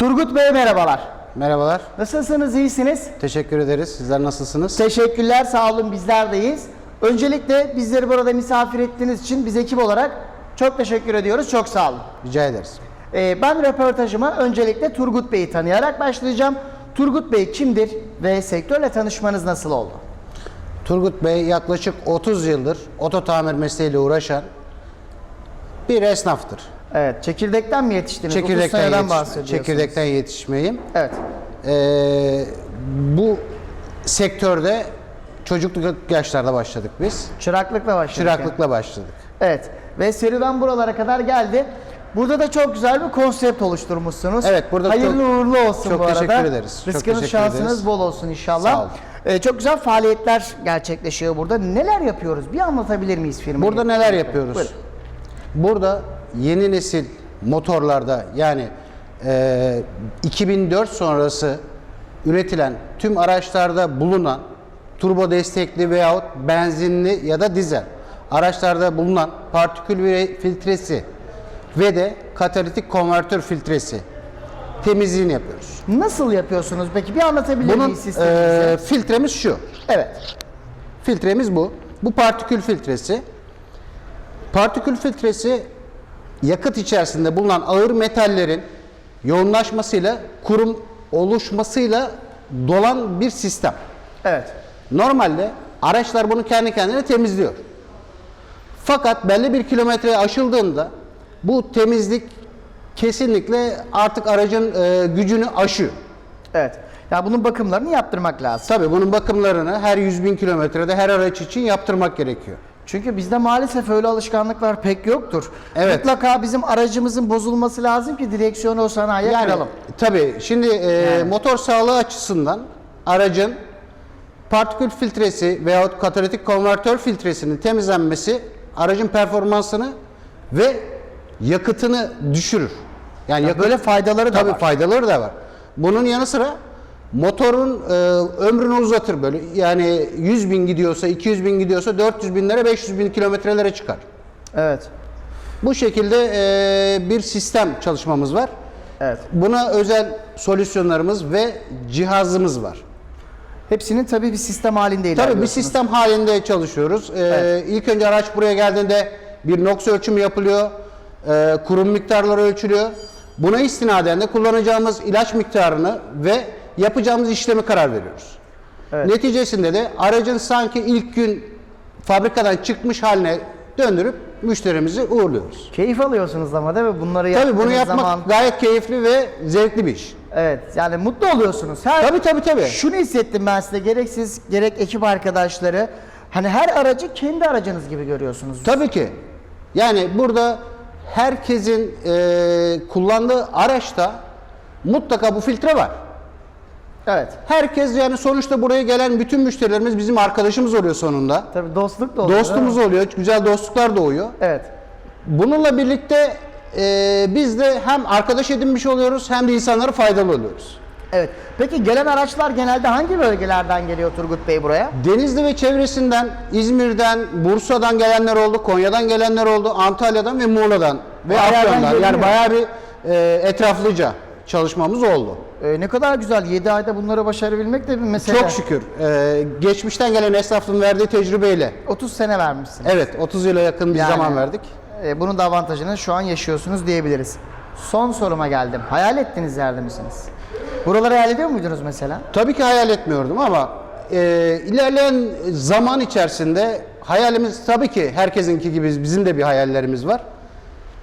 Turgut Bey merhabalar. Merhabalar. Nasılsınız, iyisiniz? Teşekkür ederiz. Sizler nasılsınız? Teşekkürler, sağ olun bizler deyiz. Öncelikle bizleri burada misafir ettiğiniz için biz ekip olarak çok teşekkür ediyoruz. Çok sağ olun. Rica ederiz. Ee, ben röportajıma öncelikle Turgut Bey'i tanıyarak başlayacağım. Turgut Bey kimdir ve sektörle tanışmanız nasıl oldu? Turgut Bey yaklaşık 30 yıldır oto tamir mesleğiyle uğraşan bir esnaftır. Evet, çekirdekten mi yetiştiniz? 30 Çekirdekten, yetiş- bahsediyorsunuz. çekirdekten yetişmeyim. Evet. Ee, bu sektörde çocukluk yaşlarda başladık biz. Çıraklıkla başladık. yani. Çıraklıkla başladık. Evet. Ve serüven buralara kadar geldi. Burada da çok güzel bir konsept oluşturmuşsunuz. Evet, burada Hayırlı çok- uğurlu olsun çok bu arada. teşekkür ederiz. Çok Rızkınız, teşekkür şansınız ederiz. bol olsun inşallah. Sağ olun. Ee, çok güzel faaliyetler gerçekleşiyor burada. Neler yapıyoruz? Bir anlatabilir miyiz firmayı? Burada neler yapıyoruz? Buyurun. Burada yeni nesil motorlarda yani e, 2004 sonrası üretilen tüm araçlarda bulunan turbo destekli veyahut benzinli ya da dizel araçlarda bulunan partikül filtresi ve de katalitik konvertör filtresi temizliğini yapıyoruz. Nasıl yapıyorsunuz peki? Bir anlatabilir Bunun miyiz sisteminizi? e, filtremiz şu. evet. Filtremiz bu. Bu partikül filtresi. Partikül filtresi yakıt içerisinde bulunan ağır metallerin yoğunlaşmasıyla, kurum oluşmasıyla dolan bir sistem. Evet. Normalde araçlar bunu kendi kendine temizliyor. Fakat belli bir kilometreye aşıldığında bu temizlik kesinlikle artık aracın e, gücünü aşıyor. Evet. Ya bunun bakımlarını yaptırmak lazım. Tabii bunun bakımlarını her 100 bin kilometrede her araç için yaptırmak gerekiyor. Çünkü bizde maalesef öyle alışkanlıklar pek yoktur. Evet. Mutlaka bizim aracımızın bozulması lazım ki direksiyonu o sanayiye Yani kıralım. tabii şimdi e, motor sağlığı açısından aracın partikül filtresi veyahut katalitik konvertör filtresinin temizlenmesi aracın performansını ve yakıtını düşürür. Yani yakıt, böyle faydaları da tabii var. faydaları da var. Bunun yanı sıra motorun e, ömrünü uzatır böyle. Yani 100 bin gidiyorsa, 200 bin gidiyorsa 400 binlere, 500 bin kilometrelere çıkar. Evet. Bu şekilde e, bir sistem çalışmamız var. Evet. Buna özel solüsyonlarımız ve cihazımız var. Hepsinin tabii bir sistem halinde Tabii bir ilerliyorsunuz. sistem halinde çalışıyoruz. Ee, Evet. İlk önce araç buraya geldiğinde bir NOx ölçümü yapılıyor. Ee, kurum miktarları ölçülüyor. Buna istinaden de kullanacağımız ilaç miktarını ve yapacağımız işlemi karar veriyoruz. Evet. Neticesinde de aracın sanki ilk gün fabrikadan çıkmış haline döndürüp müşterimizi uğurluyoruz. Keyif alıyorsunuz ama değil mi? Bunları Tabii bunu yapmak zaman. gayet keyifli ve zevkli bir iş. Evet. Yani mutlu oluyorsunuz. Her, Tabii tabii tabii. Şunu hissettim ben size. Gerek siz gerek ekip arkadaşları. Hani her aracı kendi aracınız gibi görüyorsunuz. Tabii ki. Yani burada herkesin e, kullandığı araçta mutlaka bu filtre var. Evet. Herkes yani sonuçta buraya gelen bütün müşterilerimiz bizim arkadaşımız oluyor sonunda. Tabii dostluk da oluyor. Dostumuz oluyor, güzel dostluklar doğuyor. Evet. Bununla birlikte e, biz de hem arkadaş edinmiş oluyoruz hem de insanlara faydalı oluyoruz. Evet. Peki gelen araçlar genelde hangi bölgelerden geliyor Turgut Bey buraya? Denizli ve çevresinden, İzmir'den, Bursa'dan gelenler oldu, Konya'dan gelenler oldu, Antalya'dan ve Muğla'dan ve Afyon'dan. Yani bayağı bir e, etraflıca çalışmamız oldu. Ee, ne kadar güzel. 7 ayda bunları başarabilmek de bir mesele. Çok şükür. e, geçmişten gelen esnafın verdiği tecrübeyle. 30 sene vermişsin. Evet, 30 yıla yakın bir Yani, zaman verdik. e, bunun da avantajını şu an yaşıyorsunuz diyebiliriz. Son soruma geldim. Hayal ettiğiniz yerde misiniz? Buraları hayal ediyor muydunuz mesela? Tabii ki hayal etmiyordum ama e, ilerleyen zaman içerisinde hayalimiz tabii ki herkesinki gibi bizim de bir hayallerimiz var.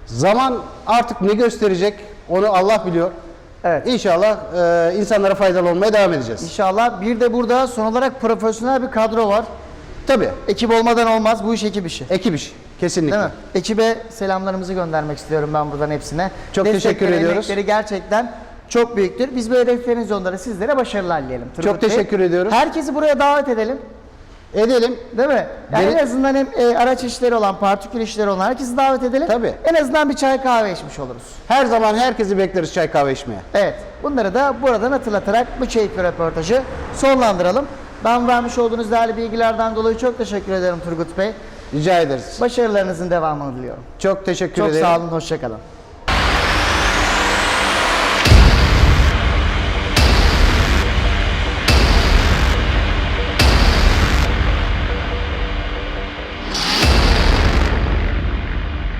Zaman artık ne gösterecek onu Allah biliyor. Evet. İnşallah e, insanlara faydalı olmaya devam edeceğiz. İnşallah. Bir de burada son olarak profesyonel bir kadro var. Tabii. Ekip olmadan olmaz. Bu iş ekip işi. Ekip iş. Kesinlikle. Değil mi? Ekibe selamlarımızı göndermek istiyorum ben buradan hepsine. Çok teşekkür ediyoruz. emekleri gerçekten çok büyüktür. Biz böyle hedefleriniz onlara sizlere başarılar dileyelim. Turgut Çok teşekkür Bey. ediyoruz. Herkesi buraya davet edelim. Edelim. Değil mi? Yani Beni- en azından hem e, araç işleri olan, partikül işleri olan herkesi davet edelim. Tabii. En azından bir çay kahve içmiş oluruz. Her zaman herkesi bekleriz çay kahve içmeye. Evet. Bunları da buradan hatırlatarak bu keyifli röportajı sonlandıralım. Ben vermiş olduğunuz değerli bilgilerden dolayı çok teşekkür ederim Turgut Bey. Rica ederiz. Başarılarınızın devamını diliyorum. Çok teşekkür Çok ederim. sağ olun, hoşçakalın.